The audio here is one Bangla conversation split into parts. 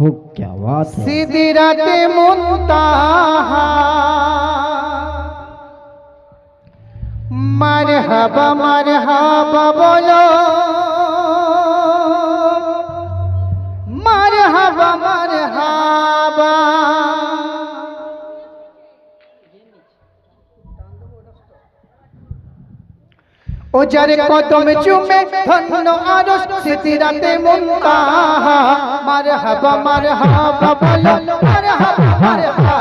हो क्या बात सीधी रात मुंता मर हब मर हब बोलो। ও যার কদম চুমে ধন্য আরশ সিদিরাতে মুনতাহা মারহাবা মারহাবা বলো মারহাবা মারহাবা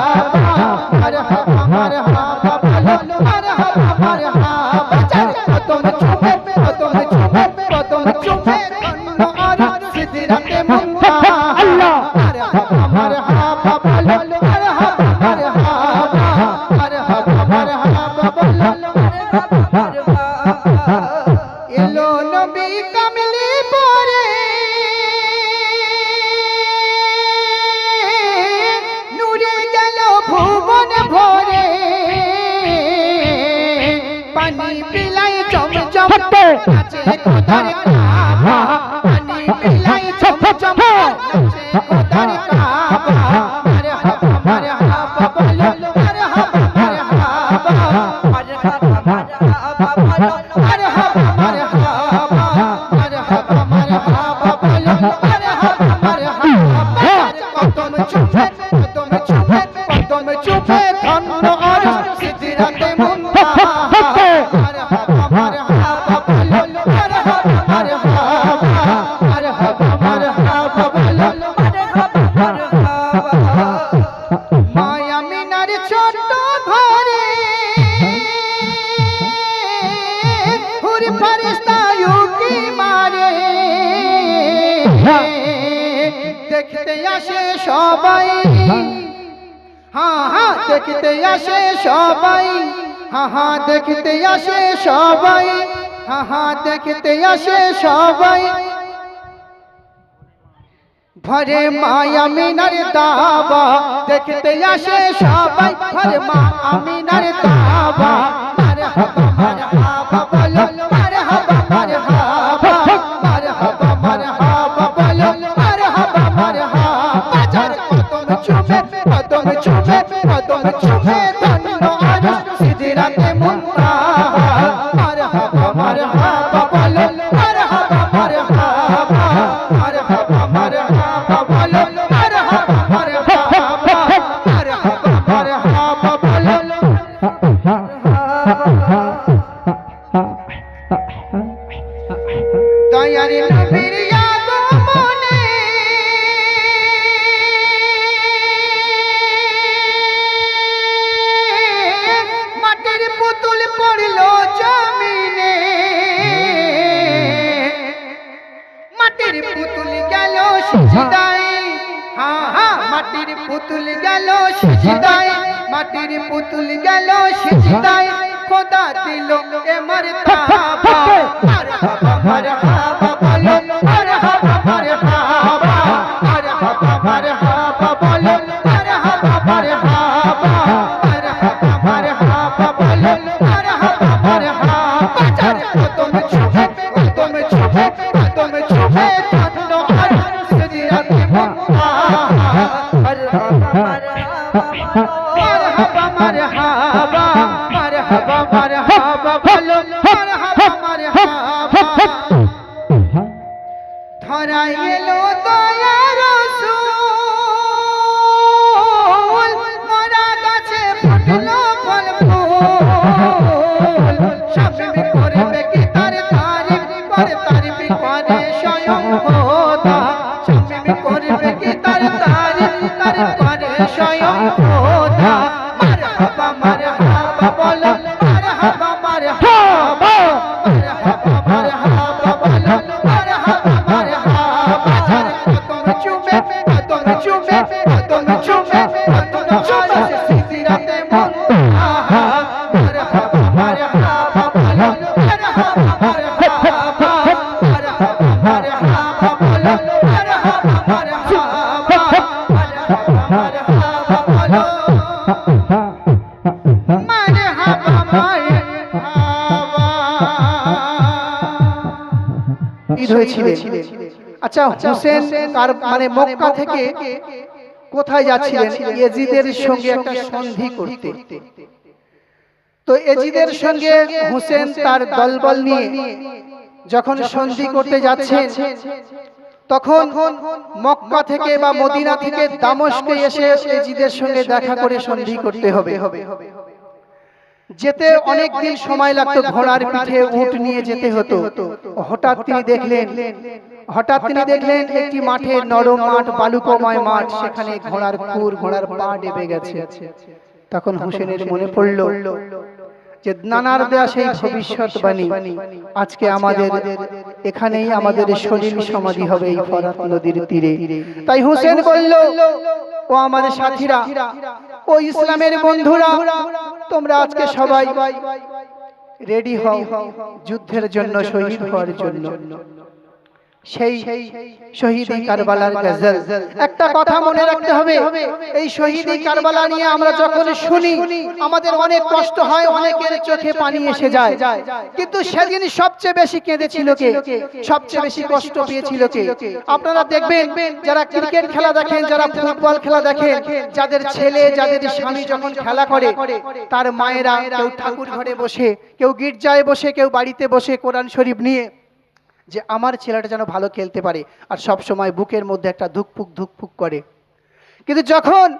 মারহাবা মারহাবা বলো মারহাবা মারহাবা যার কদম চুমে কদম চুমে কদম চুমে ধন্য আরশ সিদিরাতে মুনতাহা আল্লাহ মারহাবা মারহাবা বলো মারহাবা মারহাবা মারহাবা মারহাবা বলো Hare Hare মারহাবা মারহাবা মায়া মিনার ছোট ঘরে হুরি ফেরেশতা উকি মারে। দেখতে আসে সবাই। হ্যাঁ হ্যাঁ দেখতে আসে সবাই। হ্যাঁ হ্যাঁ দেখতে আসে সবাই। হ্যাঁ দেখতে আসে সবাই। ভরে মায়া মিনার দাবা দেখতে আসে সবাই ভরে মা আমিনার দাবা মারহাবা মারহাবা মারহাবা মারহাবা বলো পুতুল পড়ল জমিনে। মাটির পুতুল গেল সুজদাই হা হা, মাটির পুতুল গেল সুজদাই মাটির পুতুল গেল সুজদাই খোদা দিল এ মরতাবা মারহাবা মারহাবা মারহাবা বলো মারহাবা মারহাবা মারহাবা মারহাবা বলো মারহাবা মারহাবা মারহাবা মারহাবা বলো। ঈদ হয়েছিল। আচ্ছা হুসেন কার মানে মক্কা থেকে কোথায় যাচ্ছিলেন? এজিদের সঙ্গে একটা সন্ধি করতে। তো এজিদের সঙ্গে হুসেন তার দলবল নিয়ে যখন সন্ধি করতে যাচ্ছেন তখন মক্কা থেকে বা মদিনা থেকে দামস্কে এসে এজিদের সঙ্গে দেখা করে সন্ধি করতে হবে। যেতে অনেক দিন সময় লাগতো ঘোড়ার পিঠে উট নিয়ে যেতে হতো। হঠাৎ তিনি দেখলেন হঠাৎ তিনি দেখলেন একটি মাঠে নরম মাঠ বালুকময় মাঠ সেখানে ঘোড়ার খুর ঘোড়ার পা ডেবে গেছে। তখন হুসেনের মনে পড়ল যে নানার দেয়া সেই ভবিষ্যৎবাণী আজকে আমাদের এখানেই আমাদের শরীর সমাধি হবে এই ফরাত নদীর তীরে। তাই হুসেন বলল ও আমার সাথীরা ও ইসলামের বন্ধুরা তোমরা আজকে সবাই রেডি হও যুদ্ধের জন্য শহীদ হওয়ার জন্য। সেই শহীদি কারবালার গজল। একটা কথা মনে রাখতে হবে। এই শহীদি কারবালা নিয়ে আমরা যখন শুনি আমাদের অনেক কষ্ট হয় অনেকের চোখে পানি এসে যায়। কিন্তু সেদিন সবচেয়ে বেশি কেঁদেছিল কে? সবচেয়ে বেশি কষ্ট পেয়েছিল কে? আপনারা দেখবেন যারা ক্রিকেট খেলা দেখেন যারা ফুটবল খেলা দেখেন যাদের ছেলে যাদের স্বামী যখন খেলা করে তার মায়েরা কেউ ঠাকুর ঘরে বসে কেউ গির্জায় বসে কেউ বাড়িতে বসে কোরআন শরীফ নিয়ে যে আমার ছেলেটা যেন ভালো খেলতে পারে আর সব সময় বুকের মধ্যে একটা ধুকপুক ধুকপুক করে। কিন্তু যখন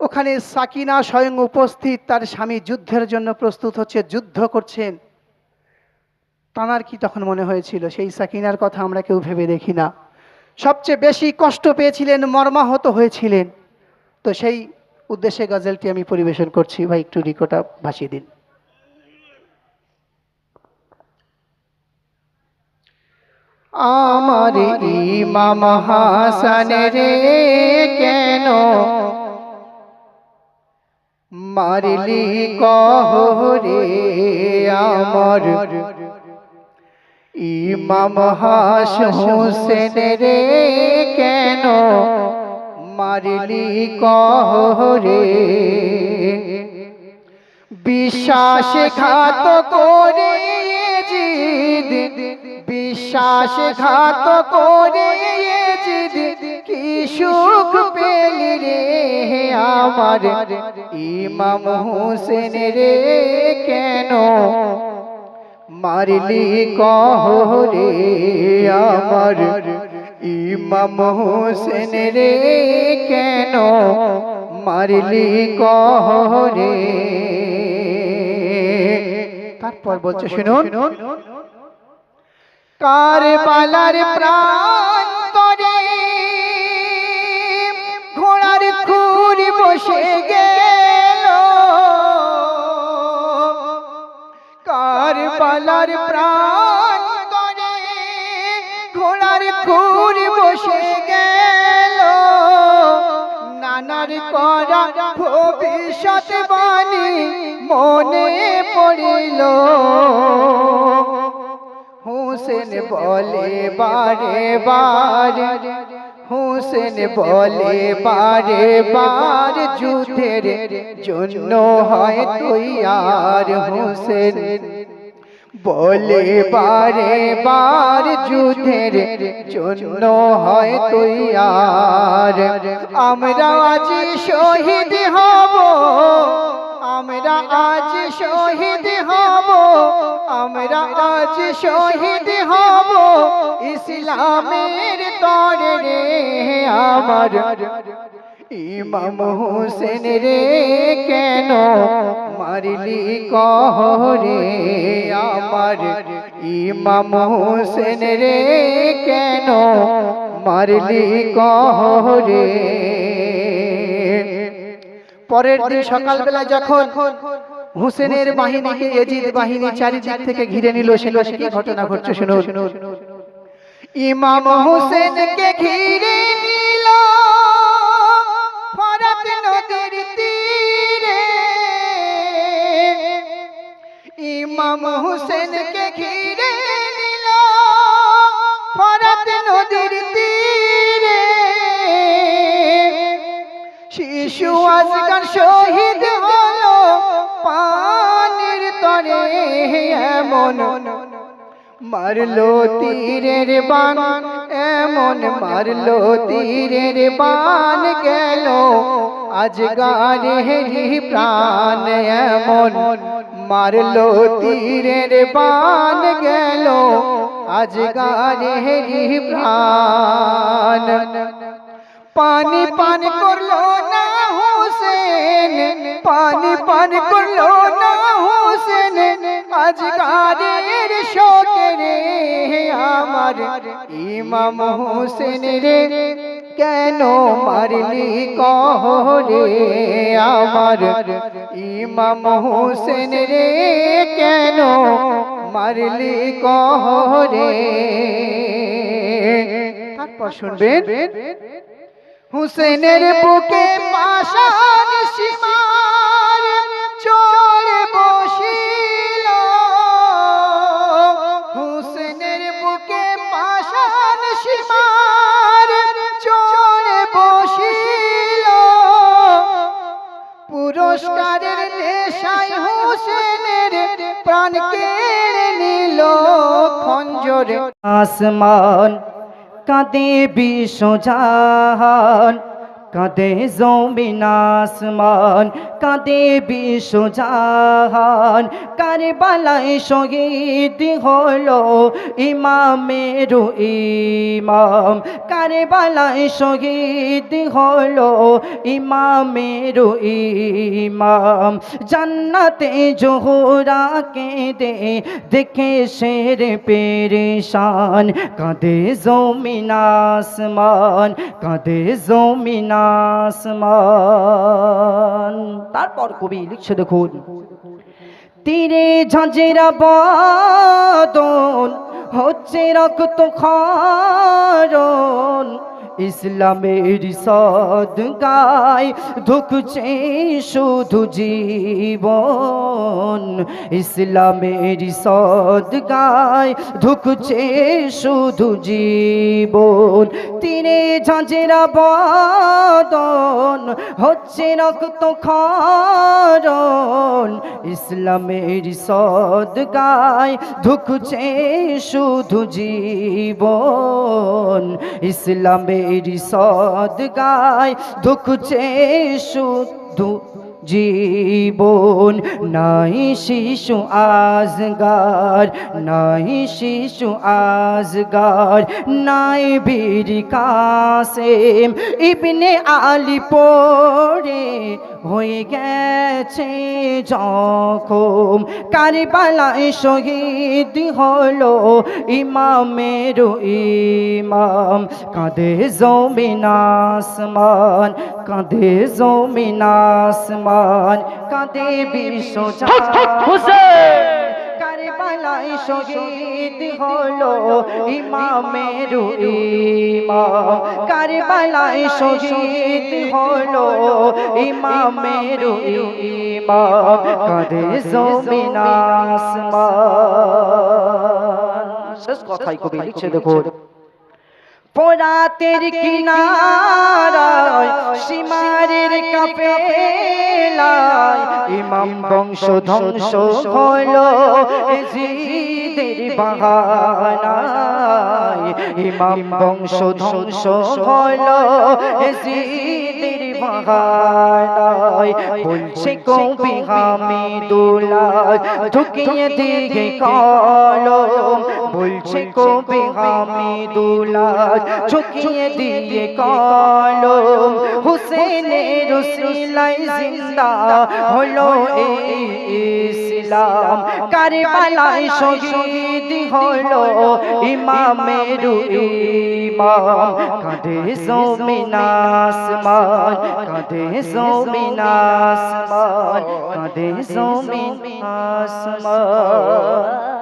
ওখানে সাকিনা স্বয়ং উপস্থিত, তার স্বামী যুদ্ধের জন্য প্রস্তুত হচ্ছে, যুদ্ধ করছেন তানার কি তখন মনে হয়েছিল, সেই সাকিনার কথা আমরা কেউ ভেবে দেখি না। সবচেয়ে বেশি কষ্ট পেয়েছিলেন, মর্মাহত হয়েছিলেন। তো সেই উদ্দেশ্যে গজলটি আমি পরিবেশন করছি। ভাই, একটু রিকোটা ভাসিয়ে দিন। আমার ইমাম হাসান রে কেন? মারলি কহরে আমার ইমাম হাস হোসেন রে কেন? মারলি কহরে বিশ্বাসঘাত করে জিদ বিশ্বাসঘাত করে জিদ কি সুখ পেলি রে আমার? ইমাম হোসেন রে কেন মারলি কহ রে আমার? ইমাম হোসেন রে কেন মারলি কহরে? তারপর বলছে, শুনুন। কারবালার প্রান্তরে ঘোড়ার খুর বসে গেল। কারবালার প্রান্তরে ঘোড়ার খুর বসে গেল। নানার করা ভবিষ্যৎ বাণী মনে পড়িল। হুসেন বলে বারে বার হুসেন বলে বারে বার যুদ্ধের জন্য হয় তুই আর হুসেন বলে বারে বার যুদ্ধের জন্য হয় তুই আর আমরা আজ শহীদ হব আমরা আজ শহীদ আমরা আজ শহীদ হব। ইসলামের তরে রে আমার ইমাম হোসেন রে কেন মারলি কহরে? আমার ইমাম হোসেন রে কেন মারলি কহরে? পরের দিন সকালবেলা যখন হুসেনের বাহিনীকে এজিদ বাহিনী চারিদিক থেকে ঘিরে নিল সেখানে কি ঘটনা ঘটছে শুনুন। ইমাম হুসেনকে ঘিরে নিল ফরাত নদীর তীরে। ইমাম হুসেনকে ঘিরে নিল ফরাত নদীর তীরে। শিশু আজকাল শহীদ হলো এমন মারলো তীরের বান এমন মারলো তীরের বান গেল। আজ গাড়ি প্রাণ এমন মারলো তীরের বান গেল। আজ গাড়ি প্রাণ। পানি পান করল না হোসেন। পানি পান করল ইমাম হোসেন রে, কেন মারলি কহরে আমার? ইমাম হোসেন রে, কেন মারলি কহরে? তারপর শুনবেন, হুসেনের বুকে পাশান আসমান কাঁদে বিশ্বজাহান কাঁদে জমিন আসমান, কাঁদে বিশ্বজাহান কারবালায় শহীদ হলো ইমামের ইমাম। কারবালায় শহীদ হলো ইমামের ইমাম। জান্নাতে জোহরা কেঁদে দেখে শের পেরেশান। কাঁদে জমিন আসমান, কাঁদে জমিন আসমান। তারপর কবি লিখছে দেখুন তীরে ঝাঁঝেরা বাদন হচ্ছে রক্ত খারণ ইসলামের সদ গায় ধুকছে শুধু জীবন। ইসলামের সদ গায় ধুকছে শুধু জীবন। তীরে ঝাঁঝেরা বাদন, হচ্ছে রক্ত খারণ ইসলামের সদ গায় ধুকছে শুধু জীবন। ইসলামের সদ গায় ধুকছে শুধু জীবন। নাই শিশু আজগার, নাই শিশু আজগার, নাই বীর কাসেম। ইবনে আলী পড়ে হয়ে গেছে যখন কারবালায় শহীদ হলো ইমামের ইমাম। কাঁদে জমিন আসমান কাঁদে জমিন আসমান কাঁদে বিশ্ব কারবালায় শহীদ হলো ইমামের ইমাম। কারবালায় শহীদ হলো ইমামের ইমাম। কাঁদে জমিন আসমান। শেষ কথাই কবি লিখছে পোরাতের কিনারায় ইমাম বংশ ধ্বংস হলো জিদের বাহানায়। ইমাম বংশ ধ্বংস হলো জিদের বাহানায় বলছে কবি ঢুকিয়ে কবি হামিদুল্লাহ ঝুঁকিয়ে দিয়ে কলম। কাঁধে জমিন আসমান কাঁধে জমিন আসমান।